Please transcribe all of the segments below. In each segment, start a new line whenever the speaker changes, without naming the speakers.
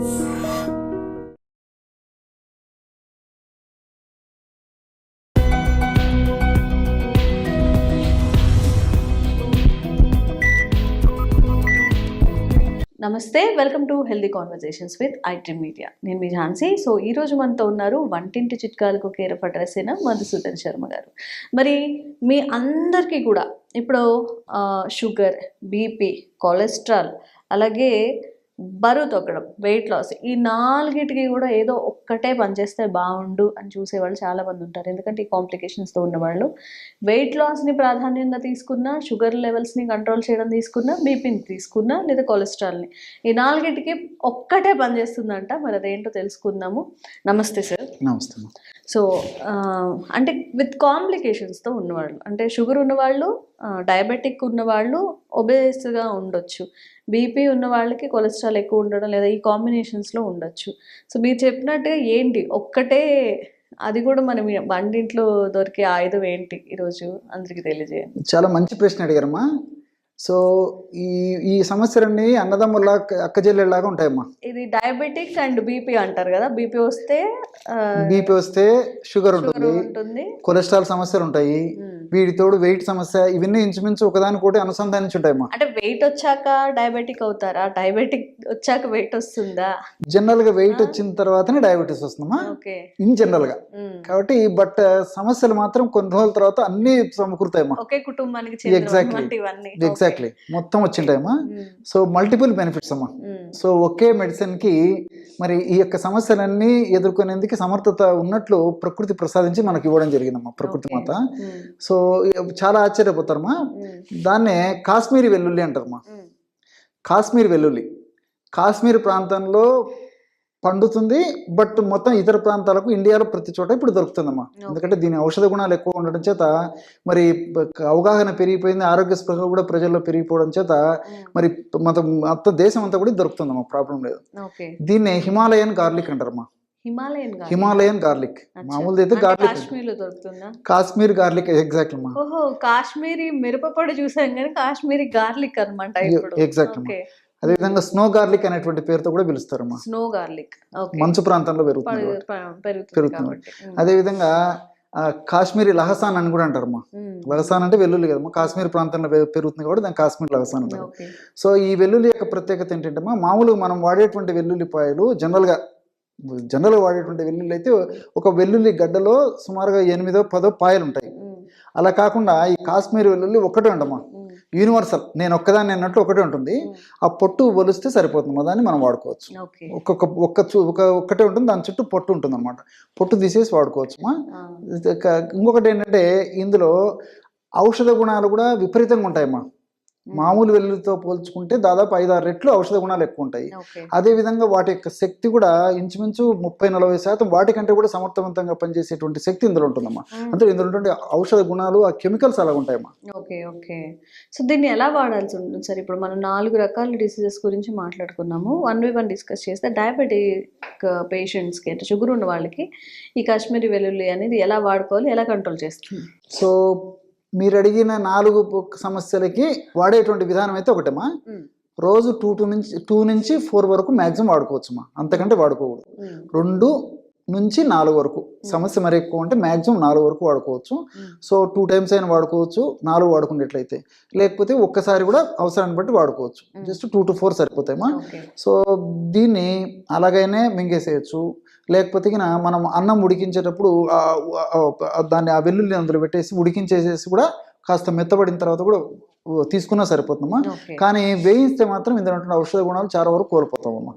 నమస్తే welcome to healthy conversations with IT media నేను మీ ఝాన్సీ. సో ఈ రోజు మనతో ఉన్నారు వంటింటి చిట్కాలకు కేర్ ఆఫ్ అడ్రస్ అయిన మధుసూదన్ శర్మ గారు. మరి మీ అందరికీ కూడా ఇప్పుడు షుగర్ బీపీ కొలెస్ట్రాల్ అలాగే బరువు తగ్గడం వెయిట్ లాస్ ఈ నాలుగిటికి కూడా ఏదో ఒక్కటే పనిచేస్తే బాగుండు అని చూసేవాళ్ళు చాలామంది ఉంటారు. ఎందుకంటే ఈ కాంప్లికేషన్స్తో ఉన్నవాళ్ళు. వెయిట్ లాస్ని ప్రాధాన్యంగా తీసుకున్నా షుగర్ లెవెల్స్ని కంట్రోల్ చేయడం తీసుకున్నా బీపీని తీసుకున్నా లేదా కొలెస్ట్రాల్ని ఈ నాలుగిటికి ఒక్కటే పనిచేస్తుందంట. మరి అదేంటో తెలుసుకుందాము. నమస్తే సార్.
నమస్తే.
సో అంటే విత్ కాంప్లికేషన్స్తో ఉన్నవాళ్ళు. అంటే షుగర్ ఉన్నవాళ్ళు డయాబెటిక్ ఉన్నవాళ్ళు ఒబేస్గా ఉండొచ్చు. బీపీ ఉన్న వాళ్ళకి కొలెస్ట్రాల్ ఎక్కువ ఉండడం లేదా ఈ కాంబినేషన్స్లో ఉండొచ్చు. సో మీరు చెప్పినట్టుగా ఏంటి? ఒక్కటే అది కూడా మనం వంటింట్లో దొరికే ఆయుధం ఏంటి ఈరోజు అందరికీ తెలియజేయండి?
చాలా మంచి ప్రశ్న అడిగారమ్మా. సో ఈ ఈ సమస్యలన్నీ అన్నదమ్ముల అక్క చెల్లెళ్ళలాగా ఉంటాయమ్మా.
ఇది డయాబెటిక్ అండ్ బీపీ అంటారు కదా? బీపీ వస్తే
బీపీ వస్తే షుగర్ ఉంటుంది. కొలెస్ట్రాల్ సమస్యలు ఉంటాయి. వీటితోడు వెయిట్ సమస్య ఇవన్నీ ఇంచుమించు ఒకదానికోటి అనుసంధానించి ఉంటాయమ్మా
అంటే వెయిట్ వచ్చాక డయాబెటిక్ అవుతారా? డయాబెటిక్ వచ్చాక వెయిట్ వస్తుందా?
జనరల్గా వెయిట్ వచ్చిన తర్వాతనే డయాబెటీస్ వస్తుందమ్మా. ఇన్ జనరల్గా కాబట్టి బట్ సమస్యలు మాత్రం కొన్ని రోజుల తర్వాత అన్ని సమకూరుతాయమ్మా.
ఒకే కుటుంబానికి. చెందినటువంటివన్నీ
ఎగ్జాక్ట్లీ మొత్తం వచ్చింటాయమ్మా. సో మల్టిపుల్ బెనిఫిట్స్ అమ్మా. సో ఒకే మెడిసిన్కి మరి ఈ యొక్క సమస్యలన్నీ ఎదుర్కొనేందుకు సమర్థత ఉన్నట్లు ప్రకృతి ప్రసాదించి మనకి ఇవ్వడం జరిగిందమ్మా ప్రకృతి. మాత. సో చాలా ఆశ్చర్యపోతారమ్మా. దాన్నే కాశ్మీరీ వెల్లుల్లి అంటారమ్మా. కాశ్మీర్ వెల్లుల్లి. కాశ్మీర్ ప్రాంతంలో పండుతుంది బట్ మొత్తం ఇతర ప్రాంతాలకు ఇండియాలో ప్రతి చోట ఇప్పుడు దొరుకుతుందమ్మా. ఎందుకంటే దీని ఔషధ గుణాలు ఎక్కువ ఉండడం చేత మరి అవగాహన పెరిగిపోయింది ఆరోగ్య స్పృహ కూడా ప్రజల్లో పెరిగిపోవడం చేత మరి మొత్తం మొత్తం దేశం అంతా కూడా దొరుకుతుందమ్మా ప్రాబ్లం లేదు. దీన్ని హిమాలయన్ గార్లిక్ అంటారమ్మా.
Himalayan
garlic. మామూలుది అయితే గార్లిక్.
కాశ్మీర్లో దొరుకుతుందా?
కాశ్మీర్ గార్లిక్ ఎగ్జాక్ట్ అమ్మా
ఓహో కాశ్మీరీ మిరపపొడి చూసాం కానీ కాశ్మీరీ గార్లిక్
exact అమ్మా.
ఓకే.
అదేవిధంగా స్నో గార్లిక్ అనేటువంటి పేరుతో కూడా పిలుస్తారమ్మా
స్నో గార్లిక్.
మంచు ప్రాంతంలో పెరుగుతుంది
పెరుగుతుంది.
అదేవిధంగా ఆ, కాశ్మీరీ లహసాన్ అని కూడా అంటారమ్మా
ఉమ్.
లహసాన్ అంటే వెల్లుల్లి కదమ్మా కాశ్మీర్ ప్రాంతంలో పెరుగుతుంది కాబట్టి దాన్ని కాశ్మీర్ లహసాన్ అంటారు. సో ఈ వెల్లుల్లి యొక్క ప్రత్యేకత ఏంటంటే మామూలుగా మనం వాడేటువంటి వెల్లుల్లిపాయలు జనరల్గా జనరల్గా వాడేటువంటి వెల్లుల్లి అయితే ఒక వెల్లుల్లి గడ్డలో సుమారుగా ఎనిమిదో పదో పాయలు ఉంటాయి. అలా కాకుండా ఈ కాశ్మీర్ వెల్లుల్లి ఒక్కటే ఉండమ్మా
ఉమ్.
యూనివర్సల్. నేను ఒక్కదాన్ని అన్నట్లు ఒకటే ఉంటుంది. ఆ పొట్టు ఒలిస్తే సరిపోతుంది. దాన్ని మనం వాడుకోవచ్చు. ఒక్కొక్క ఒక్క చు- ఒక ఒక్కటే ఉంటుంది. దాని చుట్టూ పొట్టు ఉంటుంది అనమాట పొట్టు తీసేసి వాడుకోవచ్చు ఇంకొకటి ఏంటంటే ఇందులో ఔషధ గుణాలు కూడా విపరీతంగా ఉంటాయమ్మా. మామూలు వెల్లుల్లితో పోల్చుకుంటే దాదాపు ఐదారు రెట్లు ఔషధ గుణాలు ఎక్కువ ఉంటాయి అదే విధంగా వాటి యొక్క శక్తి కూడా ఇంచుమించు ముప్పై నలభై శాతం వాటికంటే కూడా సమర్థవంతంగా పనిచేసేటువంటి శక్తి ఇందులో ఉంటుందమ్మా. అంటే ఇందులో ఔషధ గుణాలు ఆ కెమికల్స్ అలా ఉంటాయమ్మా.
Okay okay. సో దీన్ని ఎలా వాడాల్సి ఉంటుంది? సార్ ఇప్పుడు మనం నాలుగు రకాల డిసీజెస్ గురించి మాట్లాడుకున్నాము వన్ బై వన్ డిస్కస్ చేస్తే డయాబెటిక్ పేషెంట్స్కి అంటే షుగర్ ఉన్న వాళ్ళకి ఈ కాశ్మీరీ వెల్లుల్లి అనేది ఎలా వాడుకోవాలి ఎలా కంట్రోల్ చేస్తుంది?
సో మీరు అడిగిన నాలుగు సమస్యలకి వాడేటువంటి విధానం అయితే ఒకటేమా. రోజు టూ టూ నుంచి టూ నుంచి ఫోర్ వరకు మ్యాక్సిమం వాడుకోవచ్చుమా? అంతకంటే వాడుకోకూడదు. రెండు నుంచి నాలుగు వరకు. సమస్య మరి ఎక్కువ అంటే మ్యాక్సిమం నాలుగు వరకు వాడుకోవచ్చు. సో టూ టైమ్స్ అయినా వాడుకోవచ్చు. నాలుగు వాడుకున్నట్లయితే. లేకపోతే ఒక్కసారి కూడా అవసరాన్ని బట్టి వాడుకోవచ్చు. జస్ట్ టూ టు ఫోర్ సరిపోతాయమ్మా. సో దీన్ని అలాగైనే మింగేసేయచ్చు. లేకపోతే మనం అన్నం ఉడికించేటప్పుడు దాన్ని ఆ వెల్లుల్లి అందులో పెట్టేసి ఉడికించేసేసి కూడా కాస్త మెత్తబడిన తర్వాత కూడా తీసుకున్నా సరిపోతుందమ్మా. కానీ వేయిస్తే మాత్రం ఇందులో ఔషధ గుణాలు చాలా వరకు కోల్పోతామమ్మా.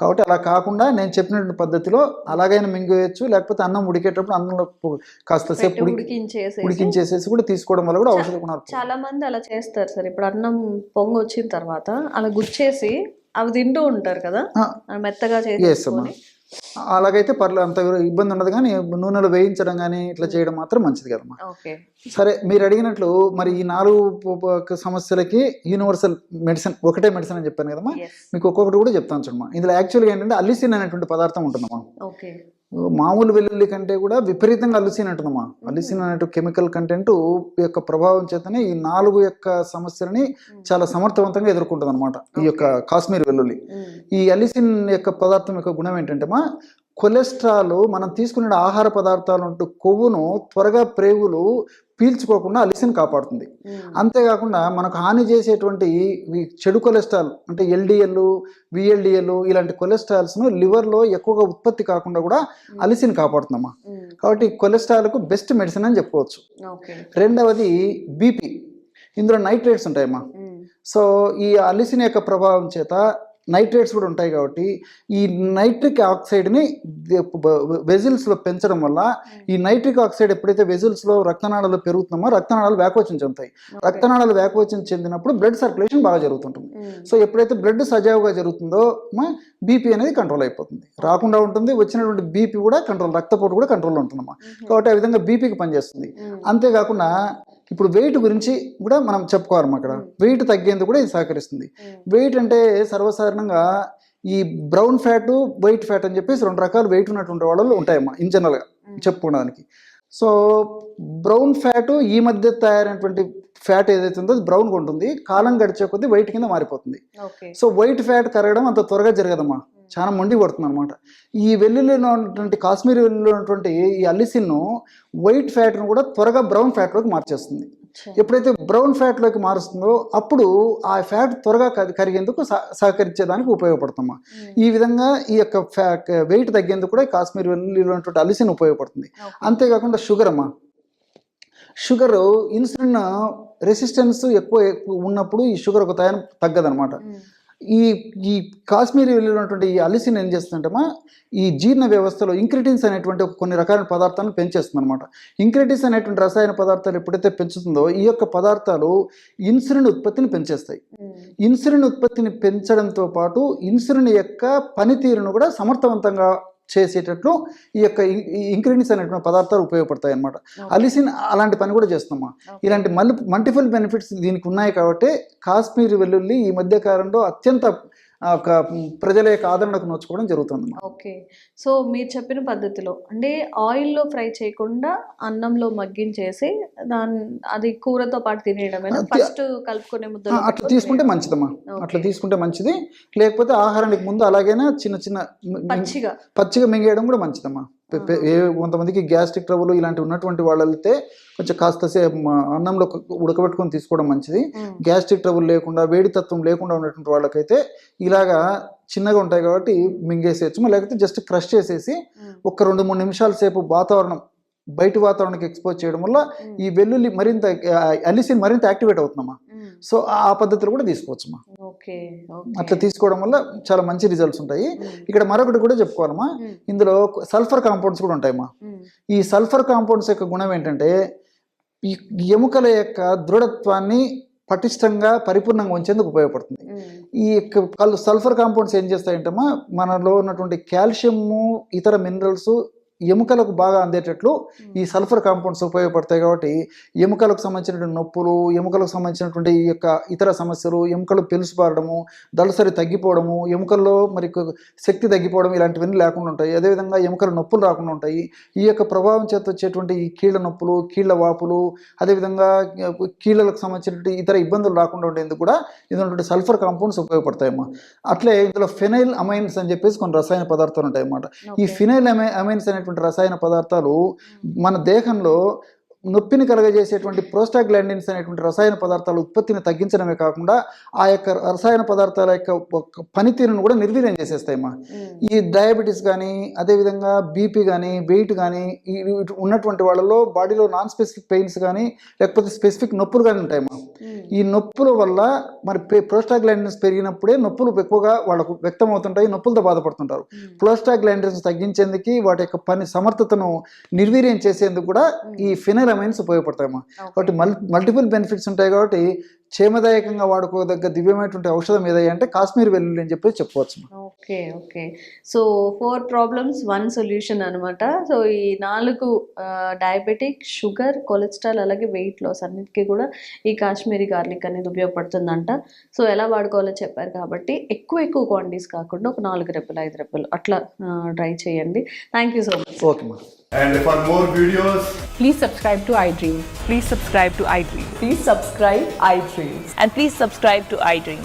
కాబట్టి అలా కాకుండా నేను చెప్పినటువంటి పద్ధతిలో అలాగైనా మింగేయచ్చు లేకపోతే అన్నం ఉడికేటప్పుడు అన్నంలో కాస్త సేపు
ఉడికించేసేసి.
కూడా తీసుకోవడం వల్ల కూడా ఔషధ గుణాలు
చాలా మంది అలా చేస్తారు సార్. ఇప్పుడు అన్నం పొంగు వచ్చిన తర్వాత అలా గుచ్చేసి అవి తింటూ ఉంటారు కదా? మెత్తగా. చేసుకొని
అలాగైతే పర్లేదు అంత ఇబ్బంది ఉండదు కానీ నూనెలో వేయించడం కానీ ఇట్లా చేయడం మాత్రం మంచిది కదమ్మా. సరే మీరు అడిగినట్లు మరి ఈ నాలుగు సమస్యలకి యూనివర్సల్ మెడిసిన్ ఒకటే మెడిసిన్ అని చెప్పాను కదమ్మా. మీకు ఒక్కొక్కటి కూడా చెప్తాను చూడమ్మా. ఇందులో యాక్చువల్గా ఏంటంటే అల్లిసిన్ అనేటువంటి పదార్థం ఉంటుందమ్మా. మామూలు వెల్లుల్లి కంటే కూడా విపరీతంగా అలిసిన్ అంటున్నామా అలిసిన్ అనేటు కెమికల్ కంటెంట్ యొక్క ప్రభావం చేతనే ఈ నాలుగు యొక్క సమస్యలని చాలా సమర్థవంతంగా ఎదుర్కొంటుంది అనమాట ఈ యొక్క కాశ్మీర్ వెల్లుల్లి. ఈ అలిసిన్ యొక్క పదార్థం యొక్క గుణం ఏంటంటే మా కొలెస్ట్రాల్ మనం తీసుకునే ఆహార పదార్థాలు ఉంటూ కొవ్వును త్వరగా ప్రేగులు పీల్చుకోకుండా అలిసిన్ కాపాడుతుంది. అంతేకాకుండా మనకు హాని చేసేటువంటి చెడు కొలెస్ట్రాల్ అంటే ఎల్డిఎల్ విఎల్డిఎల్ ఇలాంటి కొలెస్ట్రాల్స్ను లివర్లో ఎక్కువగా ఉత్పత్తి కాకుండా కూడా అలిసిన్ కాపాడుతుందమ్మా. కాబట్టి కొలెస్ట్రాల్కు బెస్ట్ మెడిసిన్ అని చెప్పుకోవచ్చు. రెండవది బీపీ. ఇందులో నైట్రేట్స్ ఉంటాయమ్మా. సో ఈ అలిసిన్ యొక్క ప్రభావం చేత నైట్రేట్స్ కూడా ఉంటాయి కాబట్టి ఈ నైట్రిక్ ఆక్సైడ్ని వెజిల్స్లో పెంచడం వల్ల ఈ నైట్రిక్ ఆక్సైడ్ ఎప్పుడైతే వెజిల్స్లో రక్తనాళాలు పెరుగుతున్నామో రక్తనాళాలు వ్యాకోచం చెందుతాయి రక్తనాళాలు వ్యాకోచం చెందినప్పుడు బ్లడ్ సర్క్యులేషన్ బాగా జరుగుతుంటుంది. సో ఎప్పుడైతే బ్లడ్ సజావుగా జరుగుతుందో బీపీ అనేది కంట్రోల్ అయిపోతుంది. రాకుండా ఉంటుంది వచ్చినటువంటి బీపీ కూడా కంట్రోల్ రక్తపోటు కూడా కంట్రోల్లో ఉంటుందమ్మా కాబట్టి ఆ విధంగా బీపీకి పనిచేస్తుంది. అంతేకాకుండా ఇప్పుడు వెయిట్ గురించి కూడా మనం చెప్పుకోవాలమ్మా అక్కడ. వెయిట్ తగ్గేందుకు కూడా ఇది సహకరిస్తుంది. వెయిట్ అంటే సర్వసాధారణంగా ఈ బ్రౌన్ ఫ్యాట్ వైట్ ఫ్యాట్ అని చెప్పేసి రెండు రకాల వెయిట్ ఉన్నటువంటి వాళ్ళు ఉంటాయమ్మా ఇన్ జనరల్గా చెప్పుకోవడానికి. సో బ్రౌన్ ఫ్యాట్ ఈ మధ్య తయారైనటువంటి ఫ్యాట్ ఏదైతే ఉందో అది బ్రౌన్గా ఉంటుంది. కాలం గడిచే కొద్దీ వైట్ కింద మారిపోతుంది. సో వైట్ ఫ్యాట్ కరగడం అంత త్వరగా జరగదమ్మా. చాలా మొండి పడుతుంది అనమాట ఈ వెల్లుల్లిలో ఉన్నటువంటి కాశ్మీరీ వెల్లుల్లిలో ఉన్నటువంటి ఈ అల్లిసిన్ను వైట్ ఫ్యాట్ను కూడా త్వరగా బ్రౌన్ ఫ్యాట్లోకి మార్చేస్తుంది. ఎప్పుడైతే బ్రౌన్ ఫ్యాట్లోకి మారుస్తుందో అప్పుడు ఆ ఫ్యాట్ త్వరగా కరి- కరిగేందుకు సహ- సహకరించేదానికి ఉపయోగపడుతుందమ్మా ఈ విధంగా ఈ యొక్క వెయిట్ తగ్గేందుకు కూడా కాశ్మీర్ వెల్లుల్లిలో ఉన్నటువంటి అలిసిన్ ఉపయోగపడుతుంది. అంతేకాకుండా షుగర్ అమ్మా. షుగర్ ఇన్సులిన్ రెసిస్టెన్స్ ఎక్కువ ఎక్కువ ఉన్నప్పుడు ఈ షుగర్ ఒక తయారు తగ్గదనమాట. ఈ ఈ కాశ్మీరీ వెళ్ళినటువంటి ఈ అలిసిన్ ఏం చేస్తుందంటమ్మా? ఈ జీర్ణ వ్యవస్థలో ఇంక్రిటిన్స్ అనేటువంటి కొన్ని రకాల పదార్థాలను పెంచేస్తుంది అనమాట ఇంక్రిటిన్స్ అనేటువంటి రసాయన పదార్థాలు ఎప్పుడైతే పెంచుతుందో ఈ యొక్క పదార్థాలు ఇన్సులిన్ ఉత్పత్తిని పెంచేస్తాయి. ఇన్సులిన్ ఉత్పత్తిని పెంచడంతో పాటు ఇన్సులిన్ యొక్క పనితీరును కూడా సమర్థవంతంగా చేసేటట్లు ఈ యొక్క ఇంక్రీడియన్స్ అనేటువంటి పదార్థాలు ఉపయోగపడతాయి అన్నమాట అలిసిన్ అలాంటి పని కూడా చేస్తున్నామా? ఇలాంటి మల్లి మల్టిపుల్ బెనిఫిట్స్ దీనికి ఉన్నాయి కాబట్టి కాశ్మీర్ వెల్లుల్లి ఈ మధ్య కాలంలో అత్యంత ప్రజల యొక్క ఆదరణకు నోచుకోవడం జరుగుతుంది
ఓకే. సో మీరు చెప్పిన పద్ధతిలో అంటే ఆయిల్లో ఫ్రై చేయకుండా అన్నంలో మగ్గించేసి దాని అది కూరతో పాటు తినేయడమేనా?
అత్య-
ఫస్ట్ కలుపుకునే ముద్దలో
అట్లా తీసుకుంటే మంచిదమ్మా. అట్లా తీసుకుంటే మంచిది. లేకపోతే ఆహారానికి ముందు అలాగైనా చిన్న చిన్న
పచ్చిగా.
పచ్చిగా మింగేయడం కూడా మంచిదమ్మా. ఏ కొంతమందికి గ్యాస్ట్రిక్ ట్రబుల్ ఇలాంటి ఉన్నటువంటి వాళ్ళైతే కొంచెం కాస్త అన్నంలో ఉడకబెట్టుకొని తీసుకోవడం మంచిది. గ్యాస్ట్రిక్ ట్రబుల్ లేకుండా వేడి తత్వం లేకుండా ఉన్నటువంటి వాళ్ళకైతే ఇలాగా చిన్నగా ఉంటాయి కాబట్టి మింగేసేయచ్చు లేకపోతే జస్ట్ క్రష్ చేసేసి. ఒక రెండు మూడు నిమిషాల సేపు వాతావరణం బయటి వాతావరణానికి ఎక్స్పోజ్ చేయడం వల్ల ఈ వెల్లుల్లి మరింత అలిసిన్ మరింత యాక్టివేట్ అవుతుందమ్మా
మ్మ్.
సో ఆ పద్ధతులు కూడా తీసుకోవచ్చమ్మా
ఓకే
అట్లా తీసుకోవడం వల్ల చాలా మంచి రిజల్ట్స్ ఉంటాయి. ఇక్కడ మరొకటి కూడా చెప్పుకోవాలమ్మా
మ్మ్.
ఇందులో సల్ఫర్ కాంపౌండ్స్ కూడా ఉంటాయమ్మా
మ్మ్.
ఈ సల్ఫర్ కాంపౌండ్స్ యొక్క గుణం ఏంటంటే ఈ ఎముకల యొక్క దృఢత్వాన్ని పటిష్టంగా పరిపూర్ణంగా ఉంచేందుకు ఉపయోగపడుతుంది. ఈ సల్ఫర్ కాంపౌండ్స్ ఏం చేస్తాయంటమ్మా మనలో ఉన్నటువంటి కాల్షియము ఇతర మినరల్స్ ఎముకలకు బాగా అందేటట్లు ఈ సల్ఫర్ కాంపౌండ్స్ ఉపయోగపడతాయి కాబట్టి ఎముకలకు సంబంధించినటువంటి నొప్పులు ఎముకలకు సంబంధించినటువంటి ఈ యొక్క ఇతర సమస్యలు ఎముకలు పెలుసుపారడము దళసరి తగ్గిపోవడము ఎముకల్లో మరి శక్తి తగ్గిపోవడం ఇలాంటివన్నీ లేకుండా ఉంటాయి. అదేవిధంగా ఎముకల నొప్పులు రాకుండా ఉంటాయి. ఈ యొక్క ప్రభావం చేత వచ్చేటువంటి ఈ కీళ్ళ నొప్పులు కీళ్ళ వాపులు అదేవిధంగా కీళ్ళకు సంబంధించినటువంటి ఇతర ఇబ్బందులు రాకుండా ఉండేందుకు కూడా ఇందులో సల్ఫర్ కాంపౌండ్స్ ఉపయోగపడతాయమ్మా. అట్లే ఇందులో ఫెనైల్ అమైన్స్ అని చెప్పేసి కొన్ని రసాయన పదార్థాలు ఉంటాయి అన్నమాట ఈ. ఫినైల్ అమై అమైన్స్ అనేటువంటి రసాయన పదార్థాలు మన దేహంలో నొప్పిని కలగజేసేటువంటి ప్రోస్టాగ్లాండిన్స్ అనేటువంటి రసాయన పదార్థాల ఉత్పత్తిని తగ్గించడమే కాకుండా ఆ యొక్క రసాయన పదార్థాల యొక్క పనితీరును కూడా నిర్వీర్యం చేసేస్తాయమ్మా
మ్మ్.
ఈ డయాబెటీస్ కానీ అదేవిధంగా బీపీ కానీ వెయిట్ కానీ ఉన్నటువంటి వాళ్ళలో బాడీలో నాన్ స్పెసిఫిక్ పెయిన్స్ కానీ లేకపోతే స్పెసిఫిక్ నొప్పులు కానీ ఉంటాయమ్మా
మ్మ్.
ఈ నొప్పుల వల్ల మరి ప్రోస్టాగ్లాండిన్స్ పెరిగినప్పుడే నొప్పులు ఎక్కువగా వాళ్ళకు వ్యక్తం అవుతుంటాయి నొప్పులతో బాధపడుతుంటారు. ప్రోస్టాగ్లాండిన్స్ తగ్గించేందుకు వాటి యొక్క పని సమర్థతను నిర్వీర్యం చేసేందుకు కూడా ఈ ఫినైలమైన్స్ ఉపయోగపడతాయమ్మా. కాబట్టి మల్ మల్టిపుల్ బెనిఫిట్స్ ఉంటాయి కాబట్టి క్షేమదాయకంగా వాడుకోదగ్గ దివ్యమైనటువంటి ఔషధం ఏదయ్యా అంటే కాశ్మీర్ వెల్లుల్లి అని చెప్పి చెప్పవచ్చు
okay okay so four problems one solution అనమాట సో ఈ నాలుగు డయాబెటిక్ షుగర్ కొలెస్ట్రాల్ అలాగే వెయిట్ లాస్ అన్నిటికీ కూడా ఈ కాశ్మీరీ గార్లిక్ అనేది ఉపయోగపడుతుందంట సో ఎలా వాడుకోవాలో చెప్పారు కాబట్టి ఎక్కువ ఎక్కువ క్వాంటిటీస్ కాకుండా ఒక నాలుగు రెబ్బలు ఐదు రెబ్బలు అట్లా ట్రై చేయండి thank you so much
okay మా
And for more videos,
Please subscribe to iDream.
Please subscribe to iDream.
Please subscribe iDream.
And please subscribe to iDream.